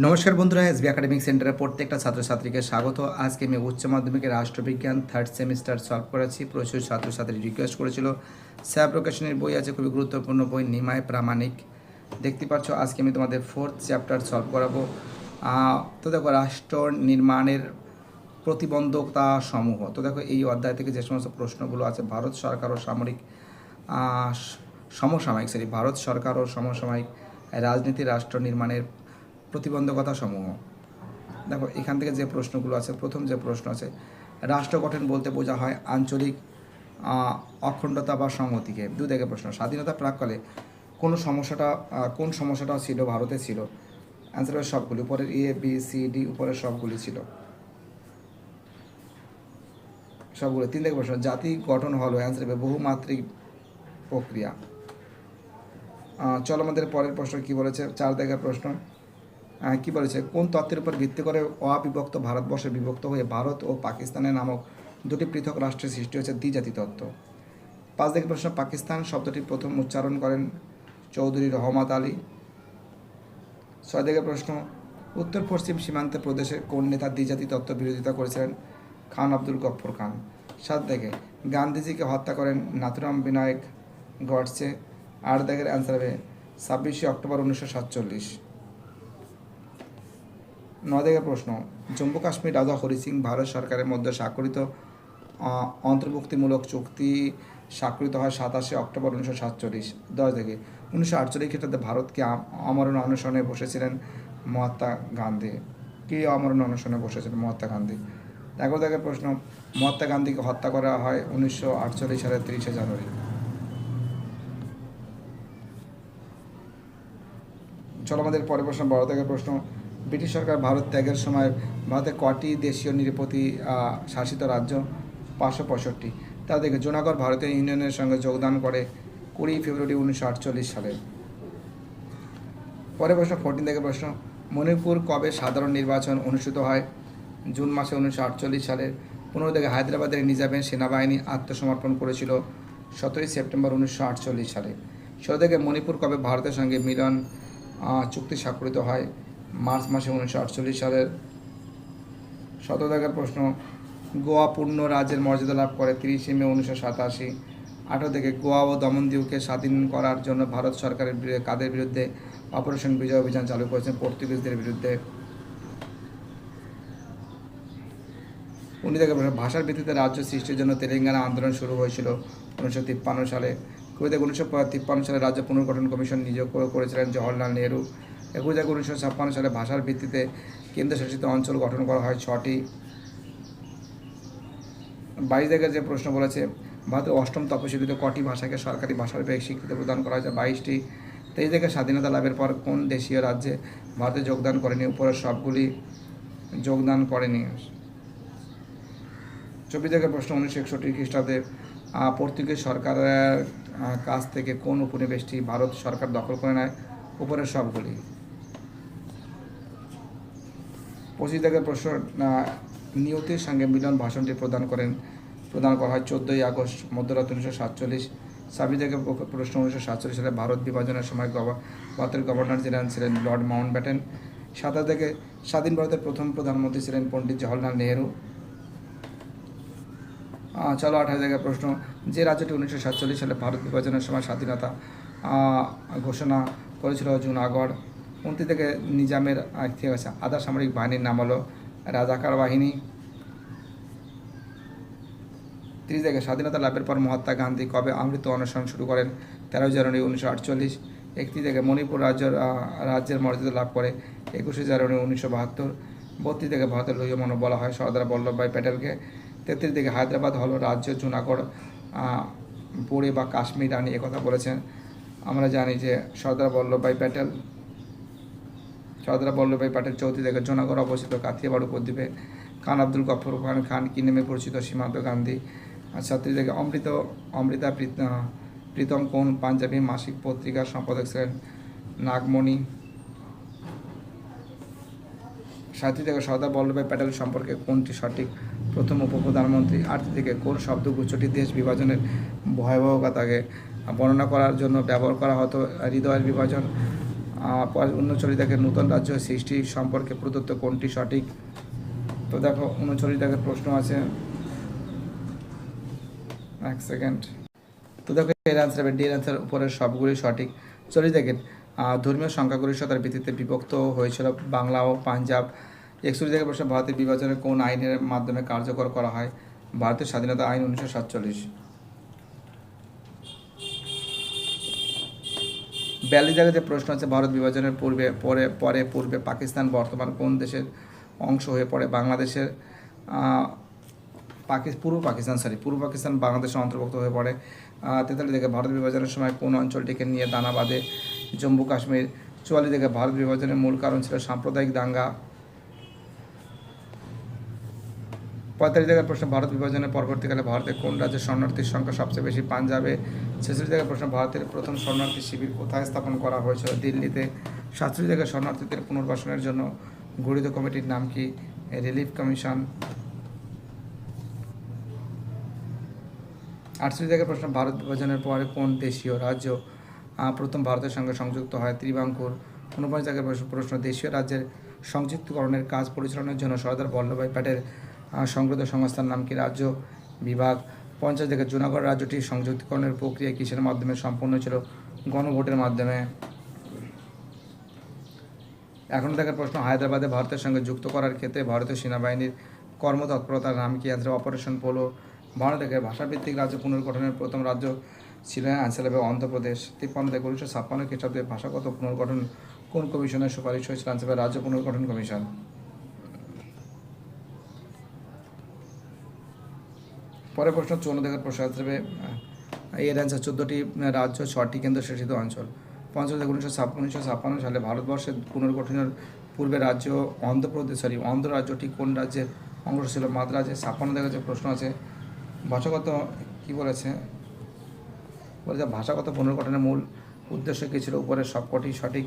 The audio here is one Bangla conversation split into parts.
নমস্কার বন্ধুরা এসবি একাডেমিক সেন্টারের প্রত্যেকটা ছাত্রছাত্রীকে স্বাগত। আজকে আমি উচ্চ মাধ্যমিকের রাষ্ট্রবিজ্ঞান থার্ড সেমিস্টার সলভ করেছি প্রচুর ছাত্রছাত্রী রিকোয়েস্ট করেছিল। স্যাব প্রকাশনের বই আছে, খুবই গুরুত্বপূর্ণ বই নিমায় প্রামাণিক। দেখতে পাচ্ছ, আজকে আমি তোমাদের ফোর্থ চ্যাপ্টার সলভ করাবো। তো দেখো, রাষ্ট্র নির্মাণের প্রতিবন্ধকতা সমূহ। তো দেখো, এই অধ্যায় থেকে যে সমস্ত প্রশ্নগুলো আছে, ভারত সরকার ও সামরিক সমসাময়িক সরি ভারত সরকার ও সমসাময়িক রাজনীতি, রাষ্ট্র নির্মাণের প্রতিবন্ধকতা সমূহ দেখো, এখান থেকে যে প্রশ্নগুলো আছে, প্রথম যে প্রশ্ন আছে, রাষ্ট্র গঠন বলতে বোঝা হয় আঞ্চলিক অখণ্ডতা বা সংহতিকে। দু থেকে প্রশ্ন, স্বাধীনতা প্রাককালে কোন সমস্যাটা কোন সমস্যাটা ছিল, ভারতে ছিল? অ্যান্সার হবে সবগুলি। উপরের এ বি সি ডি উপরের সবগুলি ছিল। সবগুলো। তিন থেকে প্রশ্ন, জাতি গঠন হলো অ্যান্সার হবে বহুমাত্রিক প্রক্রিয়া। চলো আমাদের পরের প্রশ্ন কি বলেছে? চার দেখার প্রশ্ন। কি বলেছে? কোন তত্ত্বের উপর ভিত্তি করে অবিভক্ত ভারতবর্ষে বিভক্ত হয়ে ভারত ও পাকিস্তানের নামক দুটি পৃথক রাষ্ট্রের সৃষ্টি হয়েছে দ্বিজাতি তত্ত্ব? পাঁচ দেখে প্রশ্ন, পাকিস্তান শব্দটি প্রথম উচ্চারণ করেন চৌধুরী রহমত আলী। ছয় দেখে প্রশ্ন, উত্তর পশ্চিম সীমান্তে প্রদেশের কোন নেতা দ্বিজাতি তত্ত্ব বিরোধিতা করেছিলেন? খান আব্দুল গফর খান। সাত দেখে, গান্ধীজিকে হত্যা করেন নাথুরাম বিনায়ক গডসে। আট দেখের অ্যান্সার হবে ছাব্বিশে অক্টোবর উনিশশো সাতচল্লিশ। নদেগা প্রশ্ন, জম্মু কাশ্মীর রাজা হরি সিং ভারত সরকারের মধ্যে স্বাক্ষরিত অন্তর্ভুক্তিমূলক চুক্তি স্বাক্ষরিত হয় সাতাশে অক্টোবর উনিশশো সাতচল্লিশ? দশ থেকে উনিশশো আটচল্লিশ খ্রিস্টাব্দে ভারতকে আমরণ অনশনে বসেছিলেন মহাত্মা গান্ধী? কি আমরণ অনশনে বসেছিলেন মহাত্মা গান্ধী? এগারো থেকে প্রশ্ন, মহাত্মা গান্ধীকে হত্যা করা হয় উনিশশো আটচল্লিশ সালের তিরিশে জানুয়ারি? চলো আমাদের পরের প্রশ্ন, বড় থেকে প্রশ্ন ব্রিটিশ সরকার ভারত ত্যাগের সময় ভারতে কটি দেশীয় নিরপতি শাসিত রাজ্য? পাঁচশো পঁয়ষট্টি। তা দেখে জুনাগড় ভারতীয় ইউনিয়নের সঙ্গে যোগদান করে কুড়ি ফেব্রুয়ারি উনিশশো আটচল্লিশ সালে। পরের প্রশ্ন ফোরটিন থেকে প্রশ্ন, মণিপুর কবে সাধারণ নির্বাচন অনুষ্ঠিত হয়? জুন মাসে উনিশশো আটচল্লিশ সালে। পনেরো থেকে হায়দ্রাবাদের নিজামের সেনাবাহিনী আত্মসমর্পণ করেছিল সতেরোই সেপ্টেম্বর উনিশশো আটচল্লিশ সালে। ষোলো থেকে মণিপুর কবে ভারতের সঙ্গে মিলন চুক্তি স্বাক্ষরিত হয়? মার্চ মাসে উনিশশো আটচল্লিশ সালের সতেরো দেখার প্রশ্ন, গোয়া পূর্ণ রাজ্যের মর্যাদা লাভ করে তিরিশে মে উনিশশো সাতাশি। আঠারো থেকে গোয়া ও দমনদ্বীপকে স্বাধীন করার জন্য ভারত সরকারের কাদের বিরুদ্ধে অপারেশন বিজয় অভিযান চালু করেছেন পর্তুগিজদের বিরুদ্ধে? উনি থেকে ভাষার ভিত্তিতে রাজ্য সৃষ্টির জন্য তেলেঙ্গানা আন্দোলন শুরু হয়েছিল উনিশশো তিপ্পান্ন সালে। থেকে উনিশশো তিপ্পান্ন সালে রাজ্য পুনর্গঠন কমিশন নিয়োগ করেছিলেন জওহরলাল নেহরু। একুশ থেকে উনিশশো ছাপ্পান্ন সালে ভাষার ভিত্তিতে কেন্দ্রশাসিত অঞ্চল গঠন করা হয় ছটি। বাইশ থেকে যে প্রশ্ন বলেছে, ভারতের অষ্টম তপশিলিতে কটি ভাষাকে সরকারি ভাষা রূপে স্বীকৃতি প্রদান করা হয়েছে? বাইশটি। তেইশ থেকে স্বাধীনতা লাভের পর কোন দেশীয় রাজ্যে ভারতে যোগদান করেনি? উপরের সবগুলি যোগদান করেনি। চব্বিশ থেকে প্রশ্ন উনিশশো একষট্টি খ্রিস্টাব্দে পর্তুগিজ সরকারের কাছ থেকে কোন উপনিবেশটি ভারত সরকার দখল করে নেয়? উপরের সবগুলি। পঁচিশ থেকে প্রশ্ন নিয়তির সঙ্গে মিলন ভাষণটি প্রদান করেন, প্রদান করা হয় চোদ্দোই আগস্ট, মধ্যরাত উনিশশো সাতচল্লিশ। ছাব্বিশ থেকে প্রশ্ন উনিশশো সাতচল্লিশ সালে ভারত বিভাজনের সময় ভারতের গভর্নর জেনারেল ছিলেন লর্ড মাউন্ট ব্যাটেন সাতাশ থেকে স্বাধীন ভারতের প্রথম প্রধানমন্ত্রী ছিলেন পণ্ডিত জওহরলাল নেহেরু। চলো আঠাশ জায়গায় প্রশ্ন, যে রাজ্যটি উনিশশো সাতচল্লিশ সালে ভারত বিভাজনের সময় স্বাধীনতা ঘোষণা করেছিল জুনাগড় উনত্রিশ থেকে নিজামের আছে। আধা সামরিক বাহিনীর নাম হলো রাজাকার বাহিনী। তিরিশ থেকে স্বাধীনতা লাভের পর মহাত্মা গান্ধী কবে অমৃত অনশন শুরু করেন? তেরোই জানুয়ারি উনিশশো আটচল্লিশ। একত্রিশ থেকে মণিপুর রাজ্যের রাজ্যের মর্যাদা লাভ করে। একুশে জানুয়ারি উনিশশো বাহাত্তর। বত্রিশ থেকে ভারতের লইয়া মনে বলা হয় সর্দার বল্লভভাই প্যাটেলকে। তেত্রিশ থেকে হায়দ্রাবাদ হলো রাজ্য জুনাগড় পড়ে বা কাশ্মীর রানী একথা বলেছেন। আমরা জানি যে সর্দার বল্লভভাই প্যাটেল সর্দার বল্লভভাই প্যাটেল চৌধুরী থেকে জুনাগড় অবস্থিত কাথিয়াবাড় উপদ্বীপে খান আব্দুল গফর খান খান কি নামে পরিচিত সীমান্ত গান্ধী। আর ছাত্রী থেকে অমৃত, অমৃতা প্রীত- প্রীতম কোন পাঞ্জাবি মাসিক পত্রিকার সম্পাদক ছিলেন? নাগমণি। সাথী থেকে সর্দার বল্লভভাই প্যাটেল সম্পর্কে কোনটি সঠিক? প্রথম উপপ্রধানমন্ত্রী আর্থ থেকে কোন শব্দগুচ্ছটি দেশ বিভাজনের ভয়াবহতাকে বর্ণনা করার জন্য ব্যবহার করা হতো? হৃদয়ের বিভাজন উনচল্লিশ দাগের নূতন রাজ্য সৃষ্টি সম্পর্কে প্রদত্ত কোনটি সঠিক? তো দেখো উনচল্লিশ দাগের প্রশ্ন আছে। এক সেকেন্ড। তো দেখো, এর অ্যান্সার হবে ডি অ্যান্সার উপরের সবগুলি সঠিক। চল্লিশ দেখেন ধর্মীয় সংখ্যাগরিষ্ঠতার ভিত্তিতে বিভক্ত হয়েছিল বাংলা ও পাঞ্জাব। একচল্লিশ থেকে প্রশ্ন ভারতের বিভাজনের কোন আইনের মাধ্যমে কার্যকর করা হয়? ভারতের স্বাধীনতা আইন উনিশশো সাতচল্লিশ। বিয়াল্লিশ জায়গায় যে প্রশ্ন আছে, ভারত বিভাজনের পূর্বে, পরে পরে পূর্বে পাকিস্তান বর্তমান কোন দেশের অংশ হয়ে পড়ে? বাংলাদেশের পূর্ব পাকিস্তান সরি পূর্ব পাকিস্তান বাংলাদেশের অন্তর্ভুক্ত হয়ে পড়ে। তেতাল্লিশ থেকে ভারত বিভাজনের সময় কোন অঞ্চলটিকে নিয়ে দানা বাঁধে জম্মু কাশ্মীর চুয়াল্লিশ থেকে ভারত বিভাজনের মূল কারণ ছিল সাম্প্রদায়িক দাঙ্গা। পঁয়তাল্লিশ জায়গার প্রশ্ন, ভারত বিভাজনের পরবর্তীকালে ভারতের কোন রাজ্যের শরণার্থীর সংখ্যা সবচেয়ে বেশি পাঞ্জাবে? ছেচল্লিশ জায়গার প্রশ্ন, ভারতের প্রথম শরণার্থী শিবির কোথায় স্থাপন করা হয়েছিল? দিল্লিতে সাতচল্লিশ জায়গায় শরণার্থীদের পুনর্বাসনের জন্য গঠিত কমিটির নাম কি? Relief commission. আটচল্লিশ জায়গার প্রশ্ন, ভারত বিভাজনের পরে কোন দেশীয় রাজ্য প্রথম ভারতের সঙ্গে সংযুক্ত হয়? ত্রিবাঙ্কুর। ঊনপঞ্চাশ জায়গার প্রশ্ন- প্রশ্ন, দেশীয় রাজ্যের সংযুক্তকরণের কাজ পরিচালনার জন্য সর্দার বল্লভভাই প্যাটেল সংগঠিত সংস্থার নাম কি রাজ্য বিভাগ? পঞ্চাশ থেকে জুনাগড় রাজ্যটি সংযুক্তিকরণের প্রক্রিয়া কিসের মাধ্যমে সম্পন্ন ছিল গণভোটের মাধ্যমে। এখন দেখার প্রশ্ন, হায়দ্রাবাদে ভারতের সঙ্গে যুক্ত করার ক্ষেত্রে ভারতীয় সেনাবাহিনীর কর্মতৎপরতার নাম কি? অ্যান্সার অপারেশন পোলো ভারত থেকে ভাষাভিত্তিক রাজ্য পুনর্গঠনের প্রথম রাজ্য ছিল অ্যান্সার হবে অন্ধ্রপ্রদেশ। তিপ্পান্ন থেকে উনিশশো ছাপ্পান্ন খ্রিস্টাব্দে ভাষাগত পুনর্গঠন কোন কমিশনের সুপারিশ হয়েছিল? অ্যান্সার রাজ্য পুনর্গঠন কমিশন। পরের প্রশ্ন চৌন্ন দেখার প্রশ্ন হিসেবে এর অ্যান্সার চোদ্দোটি রাজ্য ছটি কেন্দ্রশাসিত অঞ্চল। পঞ্চাশ উনিশশো উনিশশো ছাপ্পান্ন সালে ভারতবর্ষের পুনর্গঠনের পূর্বে রাজ্য অন্ধ্রপ্রদেশ সরি অন্ধ্র রাজ্যটি কোন রাজ্যের অংশ ছিল? মাদ্রাজে ছাপ্পান্ন দেখা যে প্রশ্ন আছে। ভাষাগত কী বলেছে? বলেছে ভাষাগত পুনর্গঠনের মূল উদ্দেশ্য কী ছিল? উপরের সবকটি সঠিক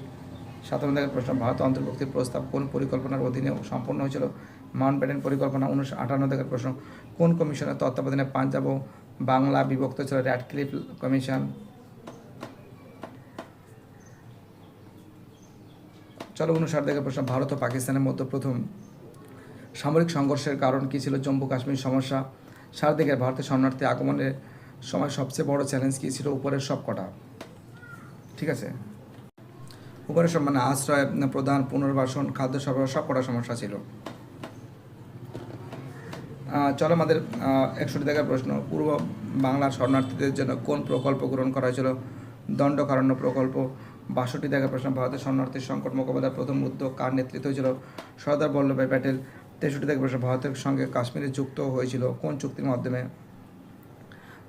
সাতান্ন দেখার প্রশ্ন, ভারত অন্তর্ভুক্তির প্রস্তাব কোন পরিকল্পনার অধীনে সম্পন্ন হয়েছিল? মাউন্ট ব্যাটেন পরিকল্পনা উনিশশো আটান্ন দেখার প্রশ্ন, কোন কমিশনের তত্ত্বাবধানে পাঞ্জাব বাংলা বিভক্ত ছিল র্যাডক্লিফ কমিশন? চলো উনষাট দেখার প্রশ্ন, ভারত ও পাকিস্তানের মধ্যে প্রথম। সামরিক সংঘর্ষের কারণ কী ছিল? জম্মু কাশ্মীর সমস্যা। সার দিকে ভারতের শরণার্থী আগমনের সময় সবচেয়ে বড় চ্যালেঞ্জ কী ছিল? উপরের সব কটা ঠিক আছে? উপরের সব মানে আশ্রয় প্রধান পুনর্বাসন, খাদ্য সরবরাহ সব কটা সমস্যা ছিল। চলো আমাদের একষট্টি দেখার প্রশ্ন। পূর্ব বাংলার শরণার্থীদের জন্য কোন প্রকল্প গ্রহণ করা হয়েছিল? দণ্ডকারণ্য প্রকল্প, বাষট্টি দেখার প্রশ্ন। ভারতের শরণার্থীর সংকট মোকাবেলার প্রথম উদ্যোগ কার নেতৃত্ব হয়েছিল? সর্দার বল্লভভাই প্যাটেল, তেষট্টি দেখার প্রশ্ন। ভারতের সঙ্গে কাশ্মীরে যুক্ত হয়েছিল কোন চুক্তির মাধ্যমে?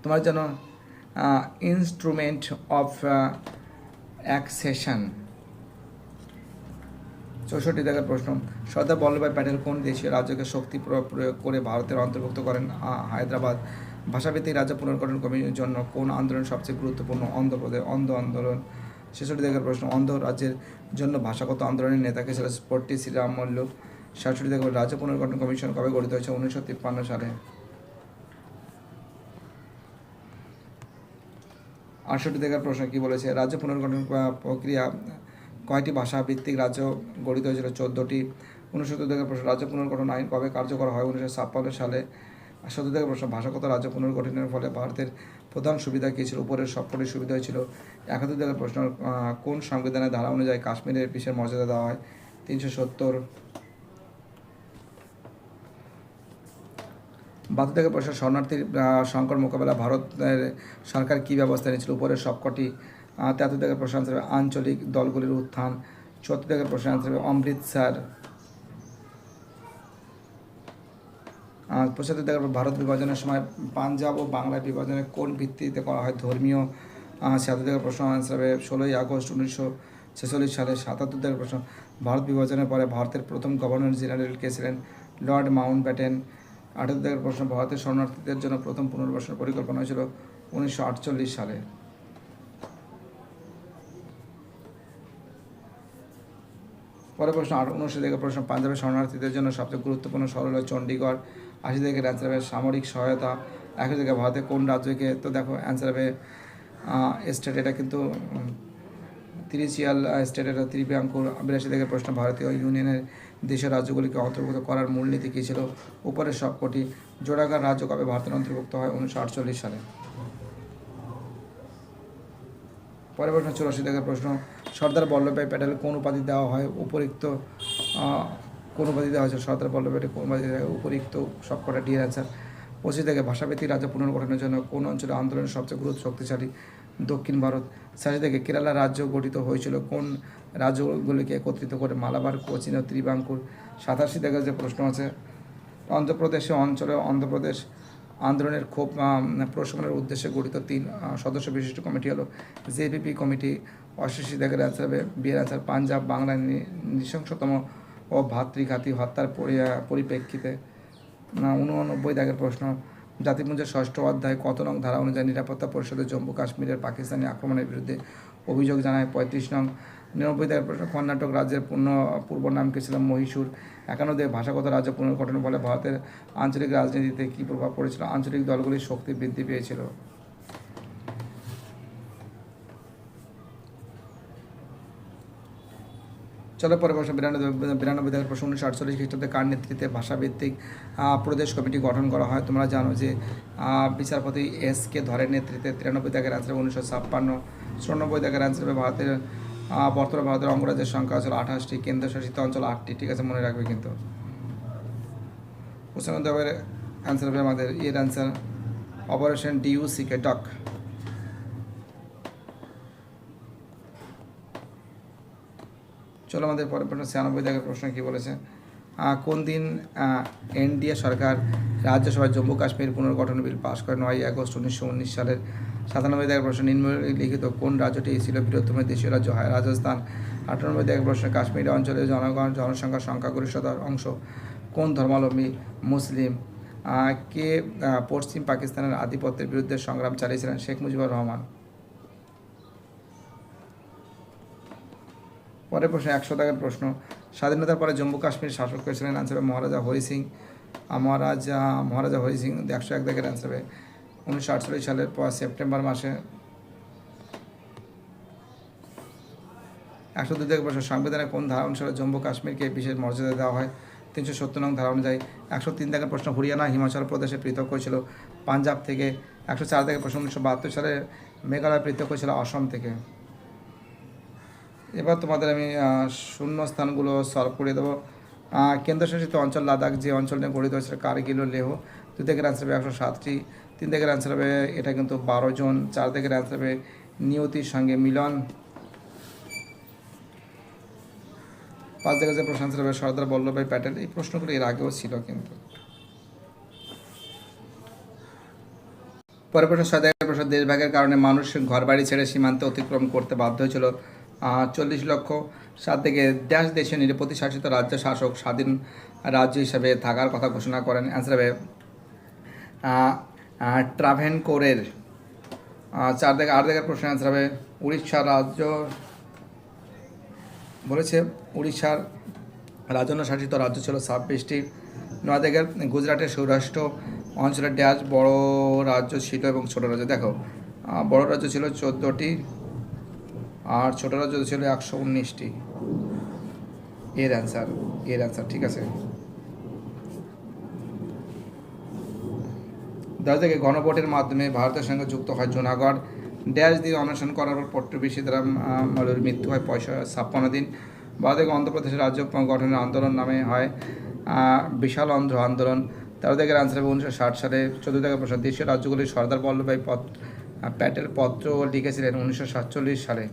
তোমার যেন ইনস্ট্রুমেন্ট অফ অ্যাক্সেশন চৌষট্টি দেখার প্রশ্ন। সর্দার বল্লভভাই প্যাটেল কোন দেশীয় রাজ্যকে শক্তি প্র- প্রয়োগ করে ভারতের অন্তর্ভুক্ত করেন? হায়দ্রাবাদ। ভাষাভিত্তিক রাজ্য পুনর্গঠন কমিশনের জন্য কোন আন্দোলন সবচেয়ে গুরুত্বপূর্ণ? অন্ধ্রপ্রদেশ অন্ধ আন্দোলন। ছেষট্টি দেখার প্রশ্ন, অন্ধ রাজ্যের জন্য ভাষাগত আন্দোলনের নেতাকে ছিল স্পর্টি শ্রীরাম মল্লুক সাতষট্টি দেখার রাজ্য পুনর্গঠন কমিশন কবে গঠিত হয়েছে? উনিশশো তিপ্পান্ন সালে। আটষট্টি দেখার প্রশ্ন, কি বলেছে? রাজ্য পুনর্গঠন প্রক্রিয়া কয়টি ভাষা ভিত্তিক রাজ্য গঠিত হয়েছিল? চোদ্দোটি। উনসত্তর দেখার প্রশ্ন, রাজ্য পুনর্গঠন আইন কবে কার্যকর হয়? উনিশশো ছাপ্পান্ন সালে সত্তর দেখার প্রশ্ন, ভাষাগত রাজ্য পুনর্গঠনের ফলে ভারতের প্রধান সুবিধা কী ছিল? উপরের সবকটি সুবিধা হয়েছিল একাত্তর থেকে প্রশ্ন কোন সংবিধানের ধারা অনুযায়ী কাশ্মীরের বিশেষ মর্যাদা দেওয়া হয়? তিনশো সত্তর। বাহাত্তর থেকে প্রশ্ন, শরণার্থীর সংকট মোকাবেলা ভারতের সরকার কী ব্যবস্থা নিয়েছিল? উপরের সবকটি তেহাত্তর থেকে প্রশ্ন আনসার হবে আঞ্চলিক দলগুলির উত্থান চুয়াত্তর থেকে প্রশ্ন আনসার হবে অমৃতসর পঁচাত্তর থেকে ভারত বিভাজনের সময় পাঞ্জাব ও বাংলা বিভাজনের কোন ভিত্তিতে করা হয় ধর্মীয়? ছিয়াত্তর থেকে প্রশ্ন আনসার হবে ষোলোই আগস্ট উনিশশো ছেচল্লিশ সালে। সাতাত্তর থেকে প্রশ্ন, ভারত বিভাজনের পরে ভারতের প্রথম গভর্নর জেনারেল কে ছিলেন? লর্ড মাউন্ট ব্যাটেন আঠারো থেকে প্রশ্ন, ভারতের শরণার্থীদের জন্য প্রথম পুনর্বাসন পরিকল্পনা হয়েছিল উনিশশো আটচল্লিশ সালে। পরে প্রশ্ন আট উনআশি থেকে প্রশ্ন পাঞ্জাবের শরণার্থীদের জন্য সবচেয়ে গুরুত্বপূর্ণ শহর হলো চণ্ডীগড়। আশি থেকে অ্যান্সার হবে সামরিক সহায়তা একশো থেকে ভারতের কোন রাজ্যকে তো দেখো অ্যান্সার হবে স্টেট এটা কিন্তু উম, স্টেট এটা ত্রিপ্রাঙ্কুর। বিরাশি থেকে প্রশ্ন ভারতীয় ইউনিয়নের দেশের রাজ্যগুলিকে অন্তর্ভুক্ত করার মূলনীতি কী ছিল? উপরের সবকটি জোড়াগার রাজ্য কবে ভারতের অন্তর্ভুক্ত হয়? উনিশশো আটচল্লিশ সালে। পরের প্রশ্ন, চুরাশি থেকে প্রশ্ন, সর্দার বল্লভভাই প্যাটেল কোন উপাধি দেওয়া হয়? উপরিক্ত কোন উপাধি দেওয়া হয়েছে? সর্দার বল্লভভাই কোন উপাধি দেওয়া? উপরিক্ত, সবকটা ডি অ্যান্সার পঁচিশ থেকে ভাষাভিত্তিক রাজ্য পুনর্গঠনের জন্য কোন অঞ্চলে আন্দোলনের সবচেয়ে গুরুত্ব শক্তিশালী? দক্ষিণ ভারত। ষাটে থেকে কেরালা রাজ্য গঠিত হয়েছিল। কোন রাজ্যগুলিকে একত্রিত করে মালাবার, কোচিন ও ত্রিবাঙ্কুর? সাতাশি থেকে যে প্রশ্ন আছে, অন্ধ্রপ্রদেশে অঞ্চলে অন্ধ্রপ্রদেশ আন্দোলনের ক্ষোভ প্রশমনের উদ্দেশ্যে গঠিত তিন সদস্য বিশিষ্ট কমিটি হলো জেপিপি কমিটি থেকে অ্যান্সার হবে বিয়ের অ্যান্সার পাঞ্জাব বাংলার নৃশংসতম ও ভাতৃঘাতী হত্যার পরিপ্রেক্ষিতে উননব্বই দাগের প্রশ্ন, জাতিপুঞ্জের ষষ্ঠ অধ্যায় কত নং ধারা অনুযায়ী নিরাপত্তা পরিষদের জম্মু কাশ্মীরের পাকিস্তানি আক্রমণের বিরুদ্ধে অভিযোগ জানায় পঁয়ত্রিশ নং নিরানব্বই প্রশ্ন, কর্ণাটক রাজ্যের পূর্ণ, পূর্ব নাম কি ছিল মহীশূর? একান্ন দেব ভাষাগত রাজ্য পুনর্গঠনের ফলে ভারতের আঞ্চলিক রাজনীতিতে কী প্রভাব পড়েছিল? আঞ্চলিক দলগুলির শক্তি বৃদ্ধি পেয়েছিল। চলো পরে প্রশ্ন, বিরানব্বই বিরানব্বই থেকে প্রশ্ন, উনিশশো আটচল্লিশ খ্রিস্টাব্দে কার নেতৃত্বে ভাষাভিত্তিক প্রদেশ কমিটি গঠন করা হয়? তোমরা জানো যে বিচারপতি এস কে ধরের নেতৃত্বে তিরানব্বই দাগের আনসার উনিশশো ছাপ্পান্ন চুরানব্বই দাগের আনসার ভারতের বর্তমান ভারতের অঙ্গরাজ্যের সংখ্যা ছিল আঠাশটি, কেন্দ্রশাসিত অঞ্চল আটটি, ঠিক আছে, মনে রাখবে কিন্তু। পশ্চিমবঙ্গের অ্যান্সার হবে আমাদের এর অ্যান্সার অপারেশন ডিউসিকে ডক চলো আমাদের পরের প্রশ্ন, ছিয়ানব্বই দেখার প্রশ্ন কী বলেছে? কোন দিন এনডিএ সরকার রাজ্যসভায় জম্মু কাশ্মীর পুনর্গঠন বিল পাশ করে নয় আগস্ট উনিশশো উনিশ সালের সাতানব্বই দাগের প্রশ্ন নিম্নলিখিত কোন রাজ্যটি ছিল বৃহত্তম দেশীয় রাজ্য? হয় রাজস্থান। আটানব্বই দাগের প্রশ্ন কাশ্মীর অঞ্চলের জনগণ জনসংখ্যার সংখ্যাগরিষ্ঠতার অংশ। কোন ধর্মাবলম্বী মুসলিম কে পশ্চিম পাকিস্তানের আধিপত্যের বিরুদ্ধে সংগ্রাম চালিয়েছিলেন? শেখ মুজিবুর রহমান। পরের প্রশ্ন, একশো টাকার প্রশ্ন। স্বাধীনতার পরে জম্মু কাশ্মীর শাসক হয়েছিলেন আনসার মহারাজা হরি সিং। মহারাজা মহারাজা হরি সিং, একশো এক দাগের আনসার হবে উনিশশো আটচল্লিশ সালের পর সেপ্টেম্বর মাসে একশো দুই প্রশ্ন সংবিধানের কোন ধারা অনুসারে জম্মু কাশ্মীরকে বিশেষ মর্যাদা দেওয়া হয়? তিনশো সত্তর নং ধারা অনুযায়ী একশো তিন থেকে প্রশ্ন হরিয়ানা, হিমাচল প্রদেশে পৃথক হয়েছিল। পাঞ্জাব থেকে একশো চার থেকে প্রশ্ন উনিশশো বাহাত্তর সালে মেঘালয় পৃথক হয়েছিল অসম থেকে। এবার তোমাদের আমি শূন্য স্থানগুলো সলভ করে দেবো। কেন্দ্রশাসিত অঞ্চল লাদাখ যে অঞ্চল নিয়ে গঠিত হয়েছিল, কারগিল ও লেহ, দুই থেকে হবে একশো সাতটি তিন থেকে অ্যান্সার হবে, এটা কিন্তু বারো জন, চার থেকে অ্যান্সার হবে নিয়তির সঙ্গে মিলন। পাঁচ থেকে যে প্রশ্ন আনসার হবে, সর্দার বল্লভভাই প্যাটেল, এই প্রশ্নগুলো এর আগেও ছিল কিন্তু। পরে প্রশ্ন, ছয় থেকে প্রশ্ন, দেশভাগের কারণে মানুষ ঘরবাড়ি ছেড়ে সীমান্ত অতিক্রম করতে বাধ্য হয়েছিল চল্লিশ লক্ষ। সাত থেকে দেশ, দেশে, নিরাপত্তি শাসিত রাজ্য শাসক স্বাধীন রাজ্য হিসাবে থাকার কথা ঘোষণা করেন। অ্যান্সার হবে ট্রাভেনকোরের আহ, চার থেকে আট থেকে প্রশ্ন অ্যান্সার হবে উড়িষ্যা রাজ্য বলেছে উড়িষ্যার রাজন্য শাসিত রাজ্য ছিল ছাব্বিশটি। নয় থেকে গুজরাটের সৌরাষ্ট্র অঞ্চলের ড্যাশ বড় রাজ্য ছিল এবং ছোট রাজ্য। দেখো বড় রাজ্য ছিল চোদ্দোটি আর ছোট রাজ্য ছিল একশো উনিশটি। এর অ্যান্সার এর অ্যান্সার ঠিক আছে? দশ থেকে গণভোটের মাধ্যমে ভারতের সঙ্গে যুক্ত হয় জুনাগড়। ড্যাশ দিয়ে অনশন করার পর পট্টবী সীতারাম মালুর মৃত্যু হয় পয়সা ছাপ্পান্ন দিন। বারো অন্ধ্রপ্রদেশের রাজ্য গঠনের আন্দোলন নামে হয় বিশাল অন্ধ্র আন্দোলন। তেরো থেকে আনসার উনিশশো ষাট সালে চোদ্দ থেকে প্রসাদ দেশীয় রাজ্যগুলির সর্দার বল্লভভাই আহ, প্যাটেল পত্র লিখেছিলেন উনিশশো সাতচল্লিশ সালে।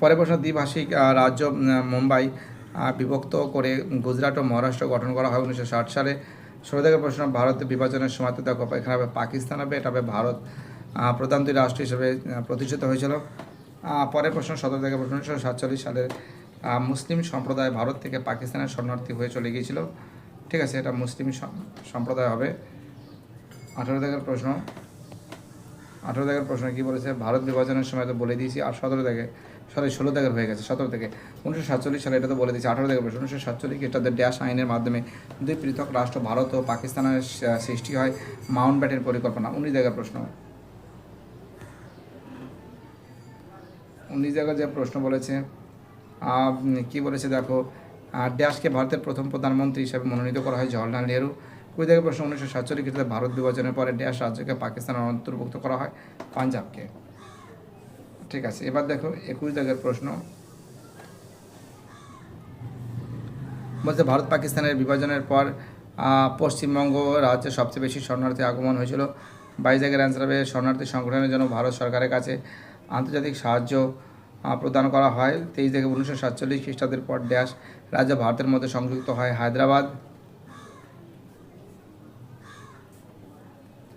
পরে প্রশ্ন দ্বিভাষিক রাজ্য মুম্বাই বিভক্ত করে গুজরাট ও মহারাষ্ট্র গঠন করা হয় উনিশশো ষাট সালে। ষোলো থেকে প্রশ্ন ভারত বিভাজনের সময় তো দেখো এখানে হবে পাকিস্তান হবে এটা হবে ভারত প্রধান দুই রাষ্ট্র হিসেবে প্রতিষ্ঠিত হয়েছিল। পরের প্রশ্ন সতেরো থেকে উনিশশো সাতচল্লিশ সালে আহ, মুসলিম সম্প্রদায় ভারত থেকে পাকিস্তানের শরণার্থী হয়ে চলে গিয়েছিল। ঠিক আছে এটা মুসলিম সম্প্রদায় হবে। আঠেরো থেকে প্রশ্ন আঠেরো থেকে প্রশ্ন কী বলেছে? ভারত বিভাজনের সময় তো বলে দিয়েছি আর সতেরো থেকে সরি, ষোলো থেকে হয়ে গেছে, সতেরো থেকে। উনিশশো সাতচল্লিশ সালে এটা তো বলে দিয়েছি, আঠারো প্রশ্ন উনিশশো সাতচল্লিশ খ্রিস্টাব্দের ড্যাশ আইনের মাধ্যমে দুই পৃথক রাষ্ট্র, ভারত ও পাকিস্তানের সৃষ্টি হয় মাউন্ট ব্যাটের পরিকল্পনা। উনিশ থেকে প্রশ্ন। উনিশ জায়গায় যে প্রশ্ন বলেছে কি বলেছে দেখো ড্যাশকে ভারতের প্রথম প্রধানমন্ত্রী হিসেবে মনোনীত করা হয় জওয়াহরলাল নেহরু। কুড়ি থেকে প্রশ্ন, উনিশশো সাতচল্লিশ ভারত বিভাজনের পরে ড্যাশ রাজ্যকে পাকিস্তানের অন্তর্ভুক্ত করা হয় পাঞ্জাবকে। ঠিক আছে, এবার দেখো একুশ দাগের প্রশ্ন। বলছে, ভারত পাকিস্তানের বিভাজনের পর পশ্চিমবঙ্গ রাজ্যে সবচেয়ে বেশি শরণার্থী আগমন হয়েছিল। বাইশ জায়গার অ্যান্সার হবে, শরণার্থী সংগঠনের জন্য ভারত সরকারের কাছে আন্তর্জাতিক সাহায্য প্রদান করা হয়। তেইশ থেকে উনিশশো সাতচল্লিশ খ্রিস্টাব্দের পর ড্যাশ রাজ্য ভারতের মধ্যে সংযুক্ত হয় হায়দ্রাবাদ।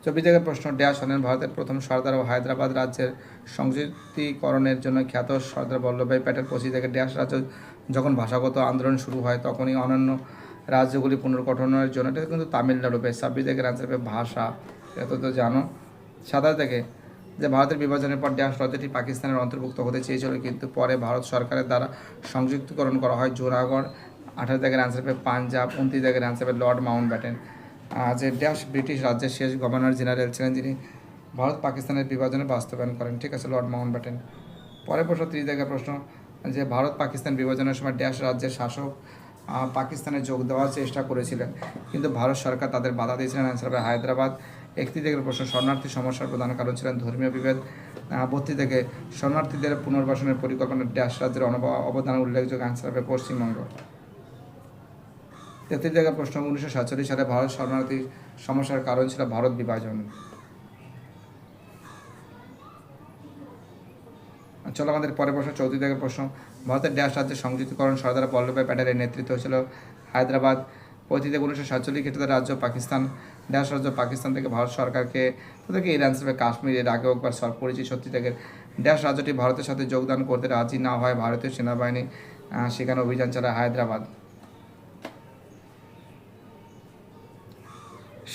চব্বিশ জায়গার প্রশ্ন ড্যাশ হলেন ভারতের প্রথম সর্দার ও হায়দ্রাবাদ রাজ্যের সংযুক্তিকরণের জন্য খ্যাত সর্দার বল্লভভাই প্যাটেল পঁচিশ জায়গায় ড্যাশ রাজ্য যখন ভাষাগত আন্দোলন শুরু হয়, তখনই অন্যান্য রাজ্যগুলি পুনর্গঠনের জন্য, এটা কিন্তু তামিলনাড়ু বেশ, ছাব্বিশ জায়গার আনসার হবে ভাষা এত তো জানো। সাতাশ থেকে, যে ভারতের বিভাজনের পর ড্যাশ রাজ্যটি পাকিস্তানের অন্তর্ভুক্ত হতে চেয়েছিল, কিন্তু পরে ভারত সরকারের দ্বারা সংযুক্তিকরণ করা হয় জোরাগড়। আঠারো জায়গার আনসার হবে পাঞ্জাব, উনত্রিশ জায়গার আনসার হবে লর্ড মাউন্ট ব্যাটেন যে ড্যাশ ব্রিটিশ রাজ্যের শেষ গভর্নর জেনারেল ছিলেন যিনি ভারত পাকিস্তানের বিভাজনে বাস্তবায়ন করেন। ঠিক আছে, লর্ড মাউন্ট ব্যাটেন। পরের প্রশ্ন, ত্রিশ জায়গার প্রশ্ন, যে ভারত পাকিস্তান বিভাজনের সময় ড্যাশ রাজ্যের শাসক পাকিস্তানে যোগ দেওয়ার চেষ্টা করেছিলেন। কিন্তু ভারত সরকার তাদের বাধা দিয়েছিলেন। অ্যান্সার হবে হায়দ্রাবাদ। একটি থেকে প্রশ্ন, শরণার্থী সমস্যার প্রধান কারণ ছিলেন ধর্মীয় বিভেদ। বত্রিশ থেকে শরণার্থীদের পুনর্বাসনের পরিকল্পনা ড্যাশ রাজ্যের অবদান উল্লেখযোগ্য অ্যান্সার হবে পশ্চিমবঙ্গ। তেত্রিশ জায়গার প্রশ্ন উনিশশো সাতচল্লিশ সালে ভারত শরণার্থী সমস্যার কারণ ছিল ভারত বিভাজন। চলো আমাদের পরের প্রশ্ন, চৌত্রিশ জায়গার প্রশ্ন। ভারতের ড্যাশ রাজ্যের সংযুক্তকরণ সর্দার বল্লভভাই প্যাটেলের নেতৃত্ব ছিল হায়দ্রাবাদ। থেকে উনিশশো সাতচল্লিশ খ্রিস্টাব্দে রাজ্য পাকিস্তান, ড্যাশ রাজ্য পাকিস্তান থেকে ভারত সরকারকে, তাদেরকে আনসার হবে কাশ্মীর এর আগেও একবার সলভ করেছি সত্যি থেকে ড্যাশ রাজ্যটি ভারতের সাথে যোগদান করতে রাজি না হয় ভারতীয় সেনাবাহিনী সেখানে অভিযান চালায় হায়দ্রাবাদ।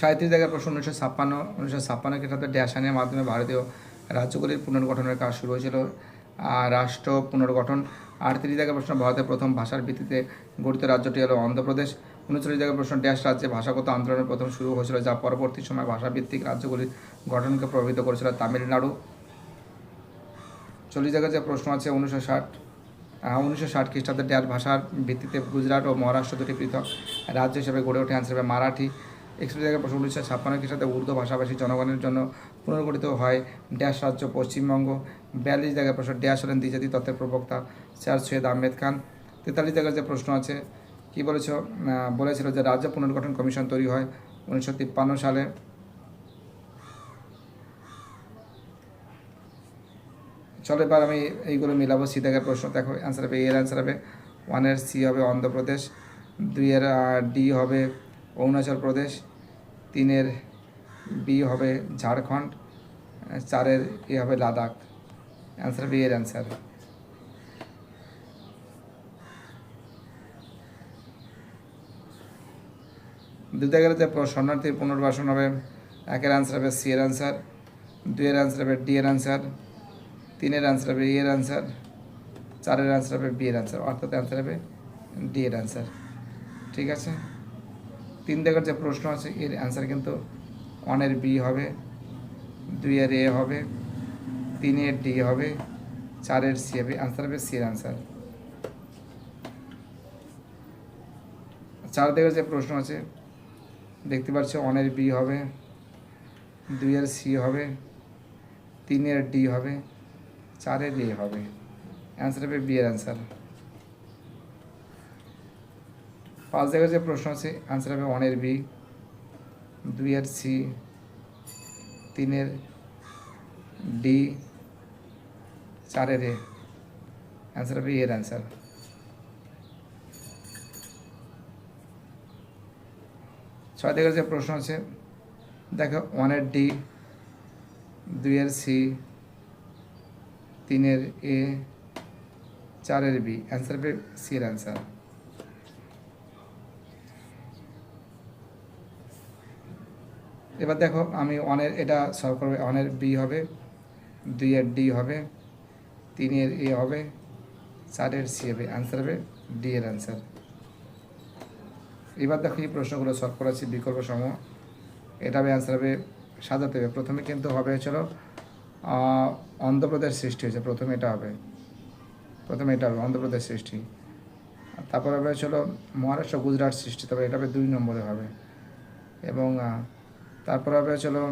সাঁত্রিশ জায়গার প্রশ্ন, উনিশশো ছাপ্পান্ন উনিশশো ছাপ্পান্ন খ্রিস্টাব্দে ড্যাশ আইনের মাধ্যমে ভারতীয় রাজ্যগুলির পুনর্গঠনের কাজ শুরু হয়েছিল। রাষ্ট্র পুনর্গঠন। আটত্রিশ জায়গার প্রশ্ন, ভারতের প্রথম ভাষার ভিত্তিতে গঠিত রাজ্যটি হলো অন্ধ্রপ্রদেশ। উনচল্লিশ জায়গার প্রশ্ন ড্যাশ রাজ্যে ভাষাগত আন্দোলনের প্রথম শুরু হয়েছিল যা পরবর্তী সময় ভাষাভিত্তিক রাজ্যগুলির গঠনকে প্রভাবিত করেছিল, তামিলনাড়ু। চল্লিশ জায়গার যে প্রশ্ন আছে, উনিশশো ষাট উনিশশো ষাট খ্রিস্টাব্দে ড্যাশ ভাষার ভিত্তিতে গুজরাট ও মহারাষ্ট্র দুটি পৃথক রাজ্য হিসেবে গড়ে ওঠে। আনসার মারাঠি। একষট্টি জায়গায় প্রশ্ন উনিশশো ছাপ্পান্ন খ্রিস্টাব্দে উর্দু ভাষাভাষী জনগণের জন্য পুনর্গঠিত হয় ড্যাশ রাজ্য পশ্চিমবঙ্গ। বিয়াল্লিশ জায়গায় প্রশ্ন ড্যাশ হলেন দ্বিজাতি তত্ত্বের প্রবক্তা স্যার সৈয়দ আহমেদ খান। তেতাল্লিশ জায়গার যে প্রশ্ন আছে, কি বলেছ? বলেছিল যে রাজ্য পুনর্গঠন কমিশন তৈরি হয় উনিশশো তিপ্পান্ন সালে। চলো এবার আমি এইগুলো মিলাবো সি থেকে প্রশ্ন। দেখো অ্যান্সার হবে এর অ্যান্সার হবে ওয়ানের সি হবে অন্ধ্রপ্রদেশ। দুইয়ের ডি হবে অরুণাচল প্রদেশ। তিনের বি হবে ঝাড়খণ্ড, চারের এ হবে লাদাখ। অ্যান্সার হবে এর অ্যান্সার দুই গেলে শরণার্থীর পুনর্বাসন হবে, একের অ্যান্সার হবে সি এর অ্যান্সার দুইয়ের অ্যান্সার হবে ডি এর অ্যান্সার তিনের অ্যান্সার হবে এর অ্যান্সার চারের অ্যান্সার হবে বি এর অ্যান্সার অর্থাৎ অ্যান্সার হবে ডি এর অ্যান্সার ঠিক আছে? তিন দেখার যে প্রশ্ন আছে, এর অ্যান্সার কিন্তু ওয়ানের বি হবে দুইয়ের এ হবে তিনের ডি হবে চারের সি হবে অ্যান্সার হবে সি এর অ্যান্সার চার দিকের যে প্রশ্ন আছে, দেখতে পাচ্ছ ওয়ানের বি হবে দুইয়ের সি হবে তিনের ডি হবে চারের এ হবে অ্যান্সার হবে বি এর অ্যান্সার পাঁচ জায়গায় যে প্রশ্ন আছে অ্যান্সার হবে ওয়ানের বি দুইয়ের সি তিনের ডি চারের এ অ্যান্সার হবে এর অ্যান্সার ছয় দিকের যে প্রশ্ন আছে, দেখো ওয়ানের ডি দুইয়ের সি তিনের এ চারের বি অ্যান্সার হবে সি এর অ্যান্সার এবার দেখো আমি ওয়ানের এটা সলভ করব ওয়ানের বি হবে দুইয়ের ডি হবে তিনের এ হবে চারের সি হবে অ্যান্সার হবে ডি এর অ্যান্সার এবার দেখো এই প্রশ্নগুলো সলভ করেছি বিকল্প সমূহ। এটা হবে অ্যান্সার হবে সাজাতে হবে। প্রথমে কিন্তু হবে আহ, অন্ধ্রপ্রদেশ সৃষ্টি হয়েছে প্রথমে এটা হবে। প্রথমে এটা হবে অন্ধ্রপ্রদেশ সৃষ্টি। তারপর হবে চলো মহারাষ্ট্র গুজরাট সৃষ্টি তারপরে এটা হবে দুই নম্বরে হবে। এবং তারপর হবে চলো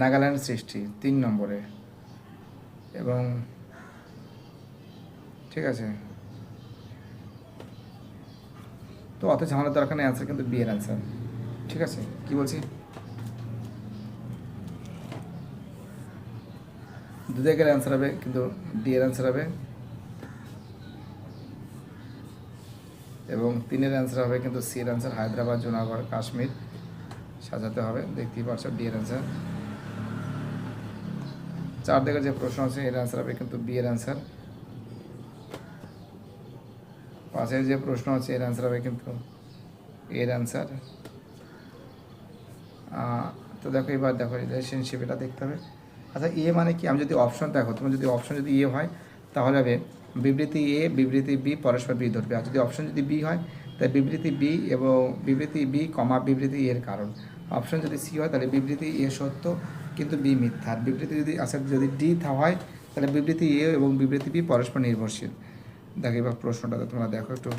নাগাল্যান্ড সৃষ্টি, তিন নম্বরে। এবং ঠিক আছে। তো অত ঝামেলা দরকার নেই অ্যান্সার কিন্তু বিয়ের অ্যান্সার ঠিক আছে? কি বলছি? দুদিকের অ্যান্সার হবে, কিন্তু ডি এর অ্যান্সার হবে। এবং তিনের অ্যান্সার হবে, কিন্তু সি এর অ্যান্সার হায়দ্রাবাদ, জুনাগড়, কাশ্মীর। সাজাতে হবে। দেখতেই পারছ এর অ্যান্সার চার দিকের যে প্রশ্ন আছে, এর অ্যান্সার হবে কিন্তু বি এর অ্যান্সার পাশের যে প্রশ্ন আছে, এর অ্যান্সার হবে কিন্তু এর অ্যান্সার তো দেখো, এবার দেখো রিলেশনশিপ এটা দেখতে হবে। আচ্ছা এ মানে কি? আমি যদি অপশন দেখো, তোমার যদি অপশন যদি এ হয়, তাহলে হবে বিবৃতি এ বিবৃতি বি পরস্পর বি ধরবে। আর যদি অপশন যদি বি হয়, তাহলে বিবৃতি বি এবং বিবৃতি বি কমা বিবৃতি এর কারণ। অপশন যদি সি হয়, তাহলে বিবৃতি এ সত্য, কিন্তু বি মিথ্যা। আর বিবৃতি যদি আচ্ছা যদি ডি হয়, তাহলে বিবৃতি এ এবং বিবৃতি বি পরস্পর নির্ভরশীল। দেখো, এবার প্রশ্নটা তোমরা দেখো, একটু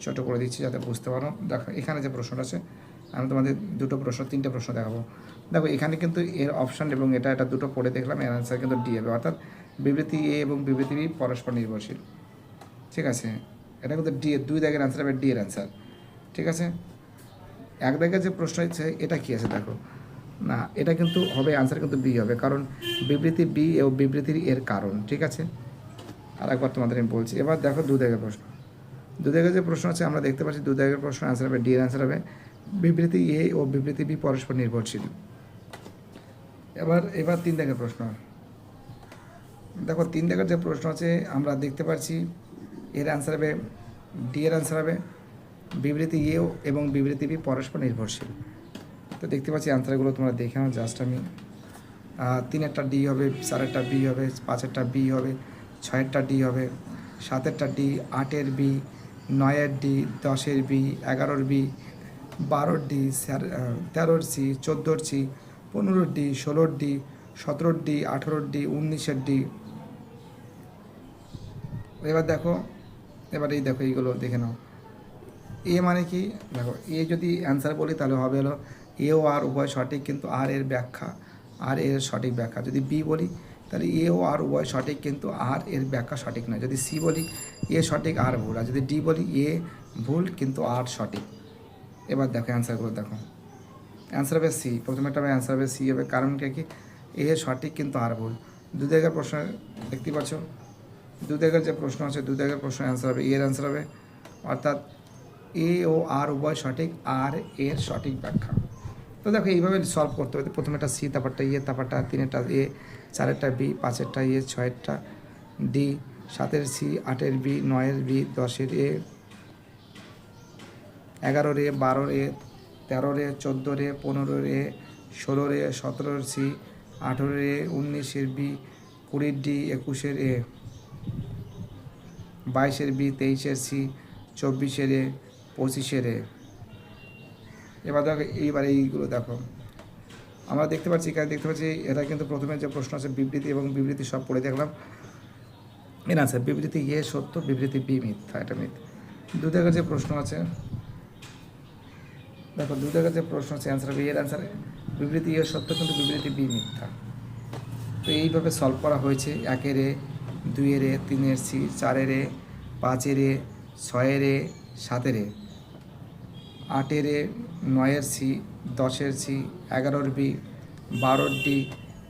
ছোটো করে দিচ্ছি যাতে বুঝতে পারো। দেখো, এখানে যে প্রশ্নটা আছে, আমি তোমাদের দুটো প্রশ্ন, তিনটে প্রশ্ন দেখাবো। দেখো, এখানে কিন্তু এর অপশন এবং এটা এটা দুটো পড়ে দেখলাম, এর অ্যান্সার কিন্তু ডি হবে। অর্থাৎ বিবৃতি এ এবং বিবৃতি বি পরস্পর নির্ভরশীল। ঠিক আছে? এটা কিন্তু ডি দুই দাগের অ্যান্সার হবে ডি এর অ্যান্সার ঠিক আছে? এক দাগের যে প্রশ্ন হচ্ছে এটা কি আছে দেখো? না, এটা কিন্তু হবে অ্যান্সার কিন্তু বি হবে, কারণ বিবৃতি বি এবং বিবৃতির এর কারণ, ঠিক আছে? আর একবার তোমাদের আমি বলছি, এবার দেখো দু দাগের প্রশ্ন। দু দাগের যে প্রশ্ন আছে, আমরা দেখতে পাচ্ছি দু দাগের প্রশ্ন অ্যান্সার হবে ডি এর অ্যান্সার হবে। বিবৃতি এ ও বিবৃতি বি পরস্পর নির্ভরশীল। এবার এবার তিন দাগের প্রশ্ন। দেখো, তিন দাগের যে প্রশ্ন আছে, আমরা দেখতে পাচ্ছি, এর অ্যান্সার হবে ডি এর অ্যান্সার হবে। বিবৃতি এ এবং বিবৃতি বি পরস্পর নির্ভরশীল। তো দেখতে পাচ্ছি অ্যান্সারগুলো তোমরা দেখে নাও জাস্ট আমি তিনেরটা ডি হবে, চারেরটা বি হবে, পাঁচেরটা বি হবে, ছয়েরটা ডি হবে, সাতেরটা ডি আটের বি নয়ের ডি দশের বি এগারোর বি বারোর ডি তেরোর সি চোদ্দোর সি পনেরোর ডি ষোলোর ডি সতেরোর ডি আঠেরোর ডি উনিশের ডি এবার দেখো, এবার এই দেখো, এইগুলো দেখে নাও। এ মানে কি? দেখো, এ যদি অ্যান্সার বলি তাহলে হবে হলো এ ও আর উভয় সঠিক কিন্তু আর এর ব্যাখ্যা, আর এর সঠিক ব্যাখ্যা। যদি বি বলি, তাহলে এ ও আর উভয় সঠিক কিন্তু আর এর ব্যাখ্যা সঠিক নয়। যদি সি বলি, এ সঠিক আর ভুল। আর যদি ডি বলি, এ ভুল কিন্তু আর সঠিক। এবার দেখো অ্যান্সারগুলো দেখো। অ্যান্সার হবে সি। প্রথমে একটা অ্যান্সার হবে সি হবে। কারণটা কি? এ সঠিক কিন্তু আর ভুল। দু জায়গার প্রশ্ন দেখতে পাচ্ছ? দু জায়গার যে প্রশ্ন আছে, দু জায়গার প্রশ্ন অ্যান্সার হবে। এর অ্যান্সার হবে। অর্থাৎ এ ও আর উভয় সঠিক, আর এর সঠিক ব্যাখ্যা। তো দেখো, এইভাবে সলভ করতে হবে। প্রথমেটা সি, তারপরটা ইয়ে তারপরটা তিনেরটা এ, চারেরটা বি, পাঁচেরটা ইয়ে ছয়েরটা ডি, সাতের সি, আটের বি, নয়ের বি, দশের এ, এগারোর এ, বারোর এ, তেরোর এ, চোদ্দোর এ, পনেরোর এ, ষোলোর এ, সতেরোর সি, আঠেরোর এ, উনিশের বি, কুড়ির ডি, একুশের এ, বাইশের বি, তেইশের সি, চব্বিশের এ পঁচিশের রে। এবার দেখো, এইবার এইগুলো দেখো। আমরা দেখতে পাচ্ছি, এখানে দেখতে পাচ্ছি এটা কিন্তু প্রথমে যে প্রশ্ন আছে বিবৃতি এবং বিবৃতি সব পড়ে দেখলাম। এর আছে বিবৃতি এ সত্য, বিবৃতি বি মিথ্যা, এটা মিথ্যা। দু জায়গার যে প্রশ্ন আছে। দেখো দু জায়গার যে প্রশ্ন আছে অ্যান্সার বি এর অ্যান্সার বিবৃতি এ সত্য কিন্তু বিবৃতি বি মিথ্যা। তো এইভাবে সলভ করা হয়েছে, একের এ, দুইয়ের এ, তিনের সি, চারের এ, পাঁচের এ, ছয়ের এ, সাতের এ। আটের এ নয়ের সি, দশের সি, এগারোর বি, বারোর ডি,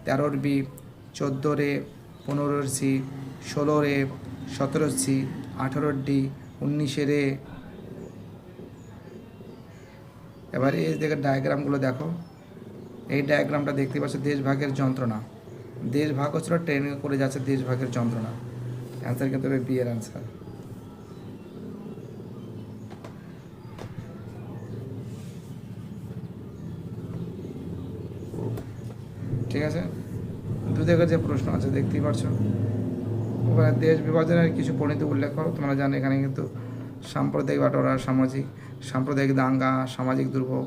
তেরোর বি, চোদ্দোর এ পনেরোর সি, ষোলোর এ সতেরোর সি, আঠেরোর ডি, উনিশের এ এবারে এই দেখে ডায়াগ্রামগুলো দেখো। এই ডায়াগ্রামটা দেখতে পাচ্ছ দেশভাগের যন্ত্রণা। দেশভাগ হচ্ছিল ট্রেনে করে যাচ্ছে দেশভাগের যন্ত্রণা। অ্যান্সার কিন্তু হবে বি এর অ্যান্সার ঠিক আছে? দু দিকের যে প্রশ্ন আছে, দেখতেই পারছ। ওখানে দেশ বিভাজনের কিছু পরিণতি উল্লেখ করো, তোমরা জানো এখানে কিন্তু সাম্প্রদায়িক বাটোয়ারা সামাজিক, সাম্প্রদায়িক দাঙ্গা, সামাজিক দুর্ভোগ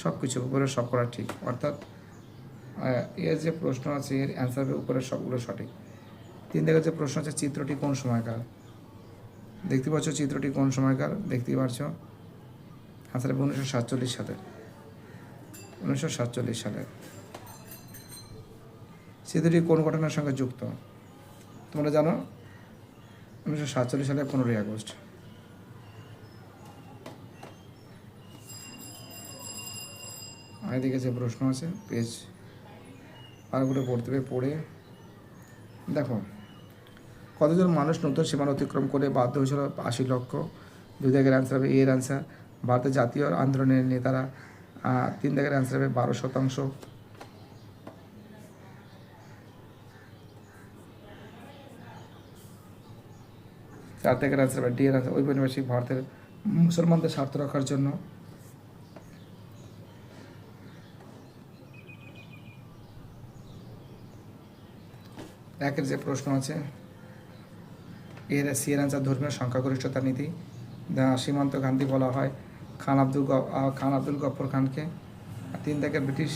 সব কিছু উপরে সব করা ঠিক, অর্থাৎ এর যে প্রশ্ন আছে, এর অ্যান্সার উপরে সবগুলো সঠিক। তিন দেখে যে প্রশ্ন আছে, চিত্রটি কোন সময়কার দেখতে পাচ্ছ চিত্রটি কোন সময়কার দেখতেই পাচ্ছ আনসার উনিশশো সাতচল্লিশ সালে। উনিশশো সাতচল্লিশ সালে। চিত্রটি কোন ঘটনার সঙ্গে যুক্ত? তোমরা জানো? উনিশশো সাতচল্লিশ সালে পনেরোই আগস্ট। এদিকে যে প্রশ্ন আছে পেজ আর করে পড়তে হবে, পড়ে। দেখো, কতজন মানুষ নতুন সীমানা অতিক্রম করে বাধ্য হয়েছিল আশি লক্ষ? দুই দাগের অ্যান্সার হবে এর অ্যান্সার ভারতের জাতীয় আন্দোলনের নেতারা তিন দাগের অ্যান্সার হবে বারো শতাংশ। চার দাগের অ্যান্সার হবে ডি এর অ্যান্সার ঔপনিবেশিক ভারতের মুসলমানদের স্বার্থ রাখার জন্য। একের যে প্রশ্ন আছে, এর সি এর অ্যান্সার ধর্মীয় সংখ্যাগরিষ্ঠতা নীতি। সীমান্ত গান্ধী বলা হয় খান আব্দুল খান আব্দুল গফর খানকে। তিন থেকে ব্রিটিশ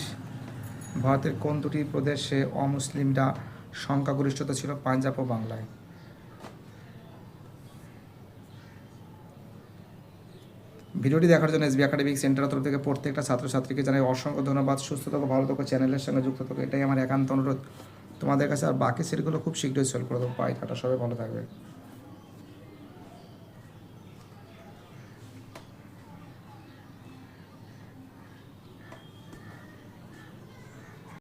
ভারতের কোন দুটি প্রদেশে অমুসলিমরা সংখ্যাগরিষ্ঠতা ছিল? পাঞ্জাব ও বাংলায়। ভিডিওটি দেখার জন্য এসবি একাডেমিক সেন্টার তরফ থেকে প্রত্যেকটা ছাত্রছাত্রীকে জানাই অসংখ্য ধন্যবাদ, সুস্থ থাকো, ভালো থাকো, চ্যানেলের সঙ্গে যুক্ত থাকো, এটাই আমার একান্ত অনুরোধ। তোমাদের কাছে আর বাকি সেটগুলো খুব শীঘ্রই সলভ করে দেবো। পাই টাটা, সবাই ভালো থাকবে।